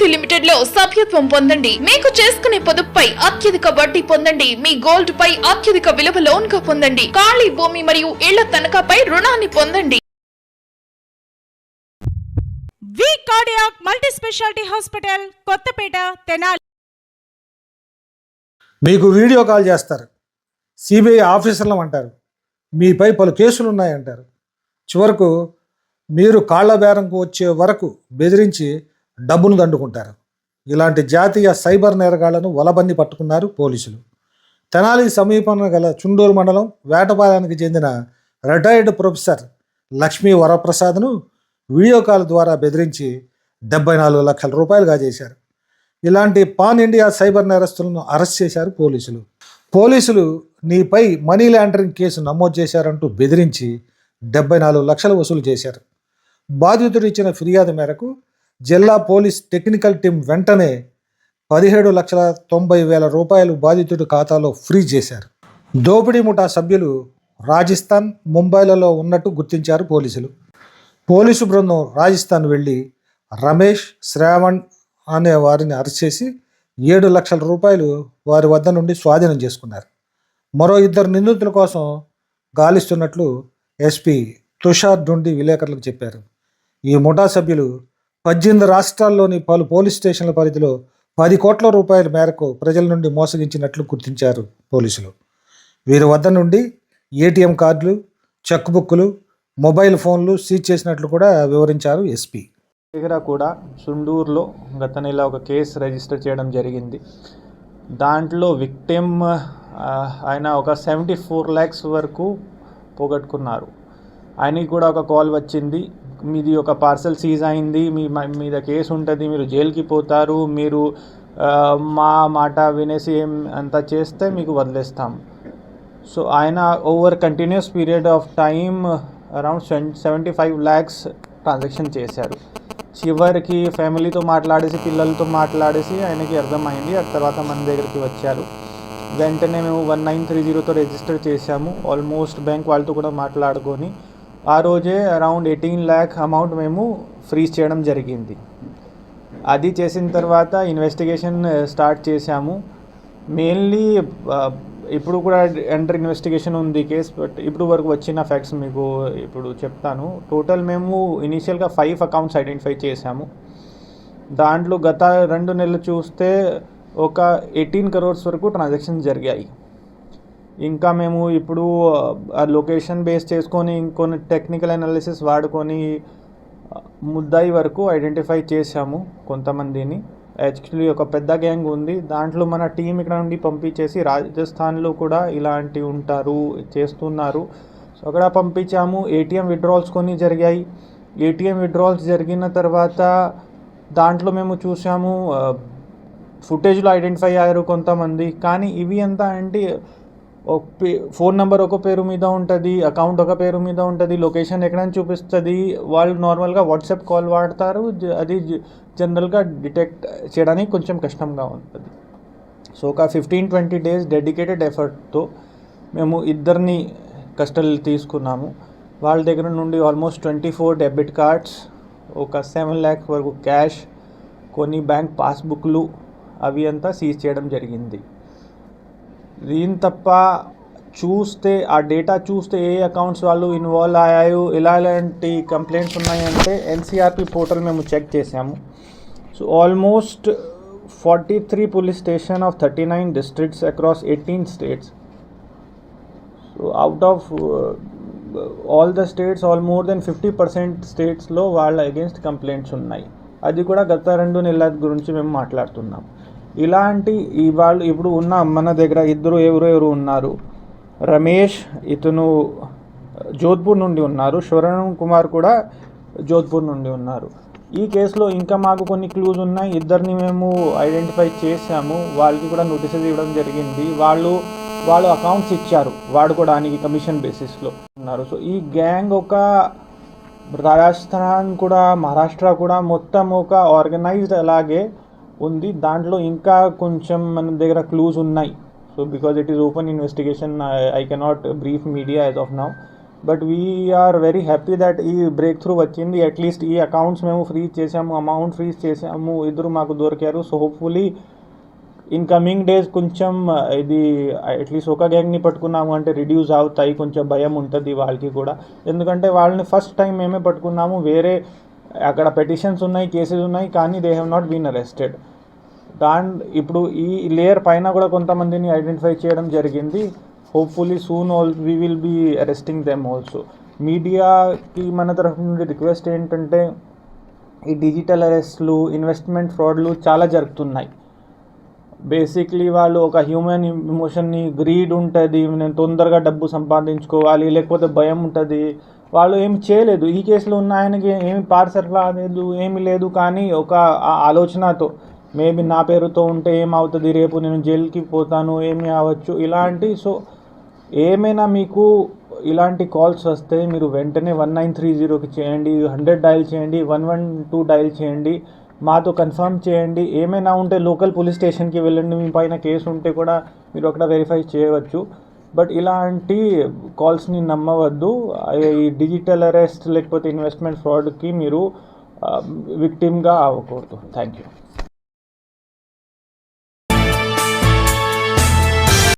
Private లిమిటెడ్లో సభ్యత్వం పొందండి. మీకు చేసుకునే పొదుపుపై అత్యధిక వడ్డీ పొందండి. మీ గోల్డ్ పై అత్యధిక విలువ లోన్గా పొందండి. ఖాళీ భూమి మరియు ఇళ్ళ తనఖాపై రుణాన్ని పొందండి. V cardiac multi speciality hospital Kothapeta Tenali. మీకు వీడియో కాల్ చేస్తారు. సిబిఐ ఆఫీసర్లం అంటారు. మీపై పలు కేసులు ఉన్నాయంటారు. చివరకు మీరు కాళ్ళ బేరంకు వచ్చే వరకు బెదిరించి డబ్బును దండుకుంటారు. ఇలాంటి జాతీయ సైబర్ నేరగాళ్ళను వలబంది పట్టుకున్నారు పోలీసులు. తెనాలి సమీపంలో గల చుండూరు మండలం వేటపాలెనికి చెందిన రిటైర్డ్ ప్రొఫెసర్ లక్ష్మీ వరప్రసాద్ను వీడియో కాల్ ద్వారా బెదిరించి డెబ్బై నాలుగు లక్షల రూపాయలుగా చేశారు. ఇలాంటి పాన్ ఇండియా సైబర్ నేరస్తులను అరెస్ట్ చేశారు పోలీసులు. పోలీసులు నీపై మనీ లాండరింగ్ కేసు నమోదు చేశారంటూ బెదిరించి డెబ్బై నాలుగు లక్షలు వసూలు చేశారు. బాధితుడు ఇచ్చిన ఫిర్యాదు మేరకు జిల్లా పోలీస్ టెక్నికల్ టీం వెంటనే పదిహేడు లక్షల తొంభై వేల రూపాయలు బాధితుడి ఖాతాలో ఫ్రీ చేశారు. దోపిడీ ముఠా సభ్యులు రాజస్థాన్ ముంబైలలో ఉన్నట్టు గుర్తించారు పోలీసులు. పోలీసు బృందం రాజస్థాన్ వెళ్ళి రమేష్ శ్రావణ్ అనే వారిని అరెస్ట్ చేసి ఏడు లక్షల రూపాయలు వారి వద్ద నుండి స్వాధీనం చేసుకున్నారు. మరో ఇద్దరు నిందితుల కోసం గాలిస్తున్నట్లు ఎస్పీ తుషార్ డుండి విలేకరులకు చెప్పారు. ఈ ముఠా సభ్యులు పద్దెనిమిది రాష్ట్రాల్లోని పలు పోలీస్ స్టేషన్ల పరిధిలో పది కోట్ల రూపాయల మేరకు ప్రజల నుండి మోసగించినట్లు గుర్తించారు పోలీసులు. వీరి వద్ద నుండి ఏటీఎం కార్డులు చెక్ బుక్లు మొబైల్ ఫోన్లు సీజ్ చేసినట్లు కూడా వివరించారు ఎస్పీ. దగ్గర కూడా సుండూరులో గత నెల ఒక కేసు రిజిస్టర్ చేయడం జరిగింది. దాంట్లో విక్టిమ్ ఆయన ఒక సెవెంటీ ఫోర్ ల్యాక్స్ వరకు పోగొట్టుకున్నారు. ఆయనకి కూడా ఒక కాల్ వచ్చింది. మీది ఒక పార్సల్ సీజ్ అయింది మీ మీద కేసు ఉంటుంది మీరు జైలుకి పోతారు మీరు మా మాట వినేసి ఏం అంతా చేస్తే మీకు వదిలేస్తాం. సో ఆయన over continuous period of time around seventy five lakhs transaction చేశారు. చివరికి ఫ్యామిలీతో మాట్లాడేసి పిల్లలతో మాట్లాడేసి ఆయనకి అర్థమైంది ఆ తర్వాత మన దగ్గరికి వచ్చారు. వెంటనే మేము వన్ నైన్ త్రీ జీరోతో రిజిస్టర్ చేశాము. ఆల్మోస్ట్ బ్యాంక్ వాళ్ళతో కూడా మాట్లాడుకొని ఆ రోజే అరౌండ్ ఎయిటీన్ ల్యాక్ అమౌంట్ మేము ఫ్రీజ్ చేయడం జరిగింది. అది చేసిన తర్వాత ఇన్వెస్టిగేషన్ స్టార్ట్ చేశాము. మెయిన్లీ ఇప్పుడు కూడా అండర్ ఇన్వెస్టిగేషన్ ఉంది కేస్ బట్ ఇప్పుడు వరకు వచ్చిన ఫ్యాక్ట్స్ మీకు ఇప్పుడు చెప్తాను. టోటల్ మేము ఇనీషియల్గా ఫైవ్ అకౌంట్స్ ఐడెంటిఫై చేశాము. దాంట్లో గత రెండు నెలలు చూస్తే ఒక ఎయిటీన్ కరోర్స్ వరకు ట్రాన్సాక్షన్స్ జరిగాయి. ఇంకా మేము ఇప్పుడు ఆ లొకేషన్ బేస్ చేసుకొని ఇంకొన్ని టెక్నికల్ అనాలిసిస్ వాడుకొని ముద్దాయి వరకు ఐడెంటిఫై చేశాము కొంతమందిని. యాక్చువల్లీ ఒక పెద్ద గ్యాంగ్ ఉంది. దాంట్లో మన టీం ఇక్కడ నుండి పంపించేసి రాజస్థాన్లో కూడా ఇలాంటి ఉంటారు చేస్తున్నారు. సో అక్కడ పంపించాము. ఏటీఎం విడ్రాల్స్ కొన్ని జరిగాయి. ఏటీఎం విడ్రాల్స్ జరిగిన తర్వాత దాంట్లో మేము చూసాము ఫుటేజ్లో ఐడెంటిఫై అయ్యారు కొంతమంది. కానీ ఇవి ఎంత అంటే ఫోన్ నెంబర్ ఒక పేరు మీద ఉంటుంది అకౌంట్ ఒక పేరు మీద ఉంటుంది లొకేషన్ ఎక్కడైనా చూపిస్తుంది. వాళ్ళు నార్మల్గా వాట్సాప్ కాల్ వాడతారు అది జ- జనరల్గా డిటెక్ట్ చేయడానికి కొంచెం కష్టంగా ఉంటుంది. సో ఒక ఫిఫ్టీన్ ట్వంటీ డేస్ డెడికేటెడ్ ఎఫర్ట్తో మేము ఇద్దరిని కస్టడీ తీసుకున్నాము. వాళ్ళ దగ్గర నుండి almost twenty four debit cards ఒక సెవెన్ ల్యాక్ వరకు క్యాష్ కొన్ని బ్యాంక్ పాస్బుక్లు అవి అంతా సీజ్ చేయడం జరిగింది. దీని తప్ప చూస్తే ఆ డేటా చూస్తే ఏ అకౌంట్స్ వాళ్ళు ఇన్వాల్వ్ అయ్యాయో ఇలా ఎలాంటి కంప్లైంట్స్ ఉన్నాయంటే ఎన్సీఆర్పి పోర్టల్ మేము చెక్ చేసాము so almost forty three police station of thirty nine districts across eighteen states so out of all the states all more than fifty percent స్టేట్స్లో వాళ్ళ అగేన్స్ట్ కంప్లైంట్స్ ఉన్నాయి. అది కూడా గత రెండు నెలల గురించి మేము మాట్లాడుతున్నాం. ఇలాంటి ఇవాళ వాళ్ళు ఇప్పుడు ఉన్న మన దగ్గర ఇద్దరు ఎవరు ఎవరు ఉన్నారు? రమేష్ ఇతను జోధ్పూర్ నుండి ఉన్నారు. శరణ్ కుమార్ కూడా జోధ్పూర్ నుండి ఉన్నారు. ఈ కేసులో ఇంకా మాకు కొన్ని క్లూజ్ ఉన్నాయి. ఇద్దరిని మేము ఐడెంటిఫై చేశాము. వాళ్ళకి కూడా నోటీసెస్ ఇవ్వడం జరిగింది. వాళ్ళు వాళ్ళు అకౌంట్స్ ఇచ్చారు. వాడుకోవడానికి కమిషన్ బేసిస్లో ఉన్నారు. సో ఈ గ్యాంగ్ ఒక రాజస్థాన్ కూడా మహారాష్ట్ర కూడా మొత్తం ఒక ఆర్గనైజ్డ్ అలాగే ఉంది. దాంట్లో ఇంకా కొంచెం మన దగ్గర క్లూస్ ఉన్నాయి. So because it is open investigation I cannot brief media as of now but we're very happy that ఈ బ్రేక్ త్రూ వచ్చింది అట్లీస్ట్ ఈ అకౌంట్స్ మేము ఫ్రీజ్ చేసాము అమౌంట్ ఫ్రీజ్ చేసాము ఇద్దరు మాకు దొరికారు. So hopefully in coming days కొంచెం ఇది అట్లీస్ట్ ఒక గ్యాంగ్ని పట్టుకున్నాము అంటే రిడ్యూస్ అవుతాయి. కొంచెం భయం ఉంటుంది వాళ్ళకి కూడా. ఎందుకంటే వాళ్ళని ఫస్ట్ టైం మేమే పట్టుకున్నాము. వేరే అక్కడ పెటిషన్స్ ఉన్నాయి కేసెస్ ఉన్నాయి. కానీ they have not been arrested దాని ఇప్పుడు ఈ లేయర్ పైన కూడా కొంతమందిని ఐడెంటిఫై చేయడం జరిగింది. Hopefully soon all we will be arresting them also మీడియాకి మన తరఫు నుండి రిక్వెస్ట్ ఏంటంటే ఈ డిజిటల్ అరెస్ట్లు ఇన్వెస్ట్మెంట్ ఫ్రాడ్లు చాలా జరుగుతున్నాయి. బేసిక్లీ వాళ్ళు ఒక హ్యూమన్ ఇమోషన్ని గ్రీడ్ ఉంటుంది నేను తొందరగా డబ్బు సంపాదించుకోవాలి లేకపోతే భయం ఉంటుంది. వాళ్ళు ఏమి చేయలేదు. ఈ కేసులో ఉన్న ఆయనకి ఏమి పార్సల్ రాలేదు ఏమి లేదు కానీ ఒక ఆ ఆలోచనతో మేబీ నా పేరుతో ఉంటే ఏమవుతుంది? రేపు నేను జైలుకి పోతాను ఏమి అవ్వచ్చు? ఇలాంటి సో ఏమైనా మీకు ఇలాంటి కాల్స్ వస్తే మీరు వెంటనే వన్ నైన్ త్రీ జీరోకి చేయండి హండ్రెడ్ డయల్ చేయండి వన్ వన్ టూ డయల్ చేయండి మాతో కన్ఫర్మ్ చేయండి. ఏమైనా ఉంటే లోకల్ పోలీస్ స్టేషన్కి వెళ్ళండి మీ పైన కేసు ఉంటే కూడా మీరు అక్కడ వెరిఫై చేయవచ్చు. బట్ ఇలాంటి కాల్స్ని నమ్మవద్దు. ఈ డిజిటల్ అరెస్ట్ లేకపోతే ఇన్వెస్ట్మెంట్ ఫ్రాడ్కి మీరు విక్టిమ్గా అవ్వకూడదు. Thank you.